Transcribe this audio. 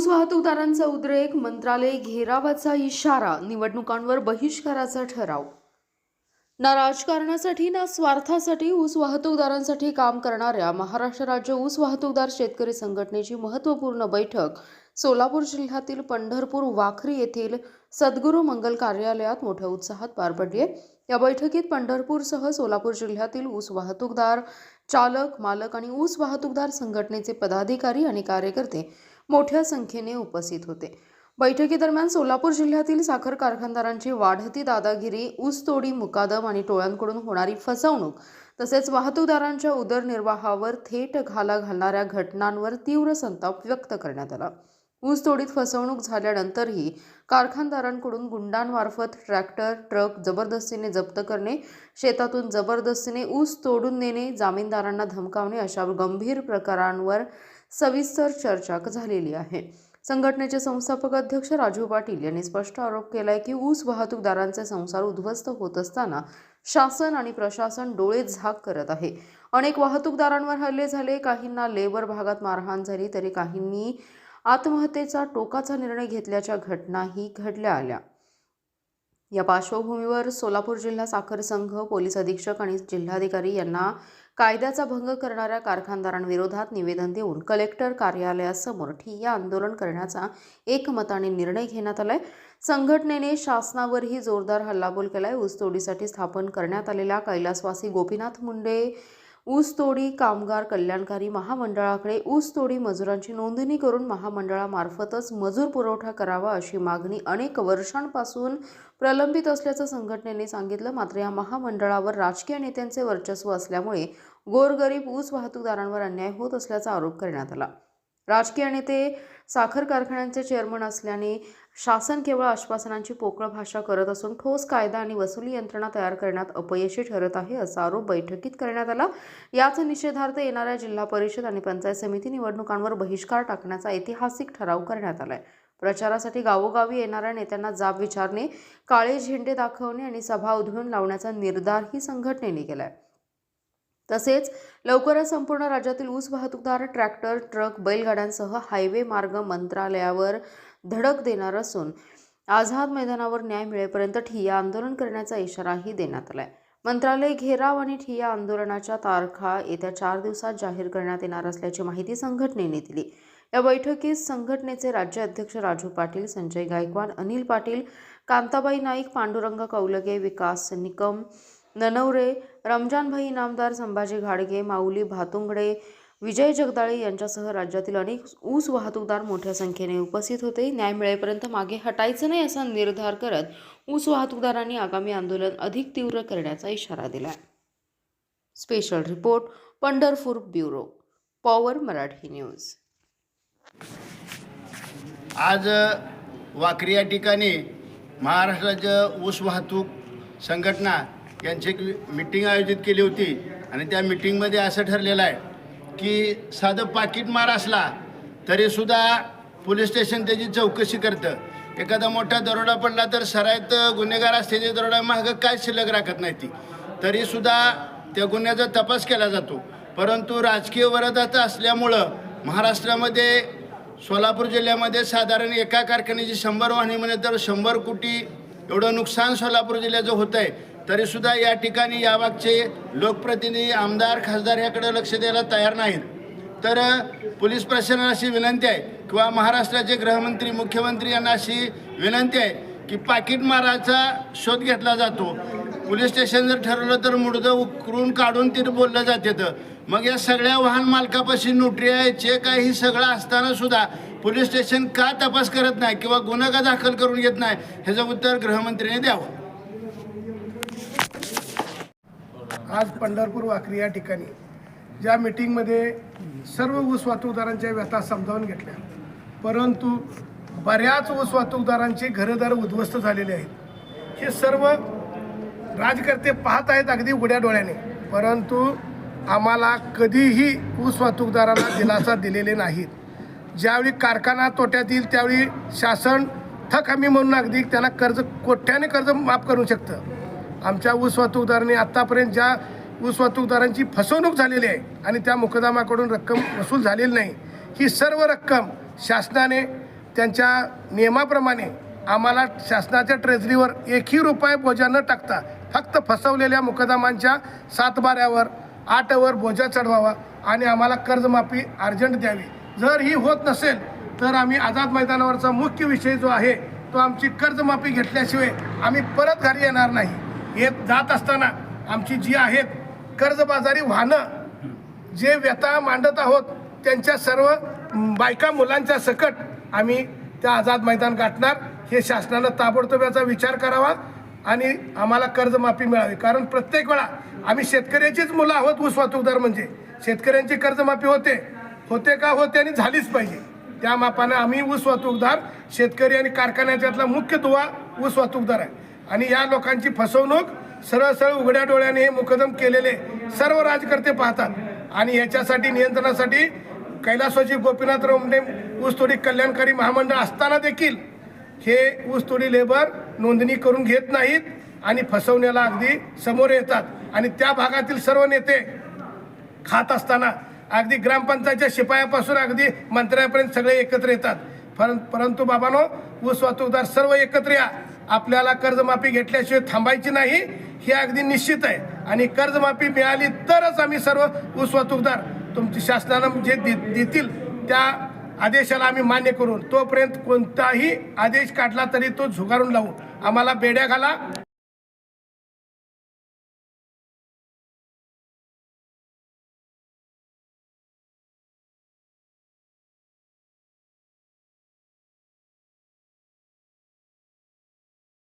ऊस वाहतूकदारांचा उद्रेक मंत्रालय घेरावाचा इशारा निवडणुकांवर बहिष्काराचा ठराव. ना राजकारणासाठी ना स्वार्थासाठी ऊस वाहतूकदारांसाठी काम करणाऱ्या महाराष्ट्र राज्य ऊस वाहतूकदार शेतकरी संघटनेची महत्त्वपूर्ण बैठक सोलापूर जिल्ह्यातील पंढरपूर वाखरी येथील सद्गुरू मंगल कार्यालयात मोठ्या उत्साहात पार पडली आहे या बैठकीत पंढरपूरसह सोलापूर जिल्ह्यातील ऊस वाहतूकदार चालक मालक आणि ऊस वाहतूकदार संघटनेचे पदाधिकारी आणि कार्यकर्ते मोठ्या संख्येने उपस्थित होते. बैठकीदरम्यान सोलापूर जिल्ह्यातील साखर कारखानदारांची वाढती दादागिरी ऊसतोडी मुकादम आणि टोळ्यांकडून होणारी फसवणूक तसेच वाहतूकदारांच्या उदरनिर्वाहावर थेट घाला घालणाऱ्या घटनांवर तीव्र संताप व्यक्त करण्यात आला. ऊसतोडीत फसवणूक झाल्यानंतरही कारखानदारांकडून गुंडांमार्फत ट्रॅक्टर ट्रक जबरदस्तीने जप्त करणे शेतातून जबरदस्तीने ऊस तोडून नेणे जामीनदारांना धमकावणे अशा गंभीर प्रकारांवर सविस्तर चर्चा झालेली आहे. संघटनेचे संस्थापक अध्यक्ष राजू पाटील यांनी स्पष्ट आरोप केलाय की ऊस वाहतूकदारांचे संसार उद्ध्वस्त होत असताना शासन आणि प्रशासन डोळे झाक करत आहे. अनेक वाहतूकदारांवर हल्ले झाले काहींना लेबर भागात मारहाण झाली तरी काहींनी आत्महत्येचा टोकाचा निर्णय घेतल्याच्या घटनाही घडल्या आल्या. या पार्श्वभूमीवर सोलापूर जिल्हा साखर संघ पोलीस अधीक्षक आणि जिल्हाधिकारी यांना कायद्याचा भंग करणाऱ्या कारखानदारांविरोधात निवेदन देऊन कलेक्टर कार्यालयासमोर ठिय्या आंदोलन करण्याचा एकमताने निर्णय घेण्यात आलाय. संघटनेने शासनावरही जोरदार हल्लाबोल केलाय. ऊसतोडीसाठी स्थापन करण्यात आलेल्या कैलासवासी गोपीनाथ मुंडे ऊसतोडी कामगार कल्याणकारी महामंडळाकडे ऊसतोडी मजुरांची नोंदणी करून महामंडळामार्फतच मजूर पुरवठा करावा अशी मागणी अनेक वर्षांपासून प्रलंबित असल्याचं संघटनेने सांगितलं. मात्र या महामंडळावर राजकीय नेत्यांचे वर्चस्व असल्यामुळे गोरगरीब ऊस वाहतूकदारांवर अन्याय होत असल्याचा आरोप करण्यात आला. राजकीय नेते साखर कारखान्यांचे चेअरमन असल्याने शासन केवळ आश्वासनांची पोकळ भाषा करत असून ठोस कायदा आणि वसुली यंत्रणा तयार करण्यात अपयशी ठरत आहे असा आरोप बैठकीत करण्यात आला. याच निषेधार्थ येणाऱ्या जिल्हा परिषद आणि पंचायत समिती निवडणुकांवर बहिष्कार टाकण्याचा ऐतिहासिक ठराव करण्यात आलाय. प्रचारासाठी गावोगावी येणाऱ्या नेत्यांना जाब विचारणे काळे झेंडे दाखवणे आणि सभा उधळून लावण्याचा निर्धारही संघटनेने केलाय. तसेच लवकरच संपूर्ण राज्यातील ऊस वाहतूकदार ट्रॅक्टर ट्रक बैलगाड्यांसह हायवे मार्ग मंत्रालयावर धडक देणार असून आझाद मैदानावर न्याय मिळेपर्यंत ठिय्या आंदोलन करण्याचा इशाराही देण्यात आलाय. मंत्रालय घेराव आणि ठिय्या आंदोलनाच्या तारखा येत्या चार दिवसात जाहीर करण्यात येणार असल्याची माहिती संघटनेने दिली. या बैठकीत संघटनेचे राज्य अध्यक्ष राजू पाटील संजय गायकवाड अनिल पाटील कांताबाई नाईक पांडुरंग कौलगे विकास निकम ननवरे रमजानभाई इनामदार संभाजी घाडगे माऊली भातुंगडे विजय जगदाळे यांच्यासह राज्यातील अनेक ऊस वाहतूकदार मोठ्या संख्येने उपस्थित होते. न्याय मिळेपर्यंत मागे हटायचं नाही असा निर्धार करत ऊस वाहतूकदारांनी आगामी आंदोलन अधिक तीव्र करण्याचा इशारा दिला special report Pandharpur bureau power Marathi news. आज वाकरी या ठिकाणी महाराष्ट्राचं ऊस वाहतूक संघटना यांची एक मिटिंग आयोजित केली होती. आणि त्या मिटिंगमध्ये असं ठरलेलं आहे की साधं पाकिटमार असला तरीसुद्धा पोलीस स्टेशन त्याची चौकशी करतं. एखादा मोठा दरोडा पडला तर सरायत गुन्हेगार असते ते दरोडा मागं काय शिल्लक राखत नाही ती. तरीसुद्धा त्या गुन्ह्याचा तपास केला जातो. परंतु राजकीय वरदात असल्यामुळं महाराष्ट्रामध्ये सोलापूर जिल्ह्यामध्ये साधारण एका कारखान्याची शंभर वाहनी म्हणे तर शंभर कोटी एवढं नुकसान सोलापूर जिल्ह्याचं होतं आहे तरीसुद्धा या ठिकाणी याबाबतचे लोकप्रतिनिधी आमदार खासदार याकडे लक्ष द्यायला तयार नाहीत. तर पोलीस प्रशासनाशी विनंती आहे किंवा महाराष्ट्राचे गृहमंत्री मुख्यमंत्री यांना अशी विनंती आहे की पाकिट माराचा शोध घेतला जातो. पोलीस स्टेशन जर ठरवलं तर मुडदं उकरून काढून तिथं बोललं जाते तर. मग या सगळ्या वाहन मालकापाशी नोटरी आहे चेक आहे ही सगळं असताना सुद्धा पोलीस स्टेशन का तपास करत नाही किंवा गुन्हा का दाखल करून घेत नाही ह्याचं उत्तर गृहमंत्रीने द्यावं. आज पंढरपूर वाकरी या ठिकाणी ज्या मिटिंगमध्ये सर्व ऊस वाहतूकदारांच्या व्यथा समजावून घेतल्या. परंतु बऱ्याच ऊस वाहतूकदारांचे घरदार उद्ध्वस्त झालेले आहेत. हे सर्व राजकर्ते पाहत आहेत अगदी उघड्या डोळ्याने. परंतु आम्हाला कधीही ऊस वाहतूकदारांना दिलासा दिलेले नाहीत. ज्यावेळी कारखाना तोट्यात येईल त्यावेळी शासन थक हमी म्हणून अगदी त्यांना कर्ज कोट्याने कर्ज माफ करू शकतं. आमच्या ऊस वाहतूकदारांनी आत्तापर्यंत ज्या ऊस वाहतूकदारांची फसवणूक झालेली आहे आणि त्या मुकदमाकडून रक्कम वसूल झालेली नाही ही सर्व रक्कम शासनाने त्यांच्या नियमाप्रमाणे आम्हाला शासनाच्या ट्रेझरीवर एकही रुपये बोजा न टाकता फक्त फसवलेल्या मुकदमांच्या सातबाऱ्यावर आठवर बोजा चढवावा आणि आम्हाला कर्जमाफी अर्जंट द्यावी. जर ही होत नसेल तर आम्ही आझाद मैदानावरचा मुख्य विषय जो आहे तो आमची कर्जमाफी घेतल्याशिवाय आम्ही परत घरी येणार नाही. येत जात असताना आमची जी आहेत कर्जबाजारी वाहनं जे व्यथा मांडत आहोत त्यांच्या सर्व बायका मुलांच्या सकट आम्ही त्या आझाद मैदान गाठणार. हे शासनानं ताबडतोब याचा विचार करावा आणि आम्हाला कर्जमाफी मिळावी. कारण प्रत्येक वेळा आम्ही शेतकऱ्याचीच मुलं आहोत ऊस वाहतूकदार म्हणजे. शेतकऱ्यांची कर्जमाफी होते. होते का होते आणि झालीच पाहिजे. त्या मापानं आम्ही ऊस वाहतूकदार शेतकरी आणि कारखान्याच्यातला मुख्य दुवा ऊस वाहतूकदार आहे. आणि या लोकांची फसवणूक सरळ सरळ उघड्या डोळ्याने हे मुकदम केलेले सर्व राजकर्ते पाहतात. आणि याच्यासाठी नियंत्रणासाठी कैलासवासी गोपीनाथ रोमडे ऊसतोडी कल्याणकारी महामंडळ असताना देखील हे ऊसतोडी लेबर नोंदणी करून घेत नाहीत आणि फसवण्याला अगदी समोर येतात. आणि त्या भागातील सर्व नेते खात असताना अगदी ग्रामपंचायतच्या शिपायापासून अगदी मंत्र्यापर्यंत सगळे एकत्र येतात. पर परंतु बाबानो ऊस वाहतूकदार सर्व एकत्र या. आपल्याला कर्जमाफी घेतल्याशिवाय थांबायची नाही हे अगदी निश्चित आहे. आणि कर्जमाफी मिळाली तरच आम्ही सर्व ऊस वाहतूकदार तुमची शासनानं जे देतील त्या आदेशाला आम्ही मान्य करून तोपर्यंत कोणताही आदेश काढला तरी तो झुगारून लावून आम्हाला बेड्या घाला.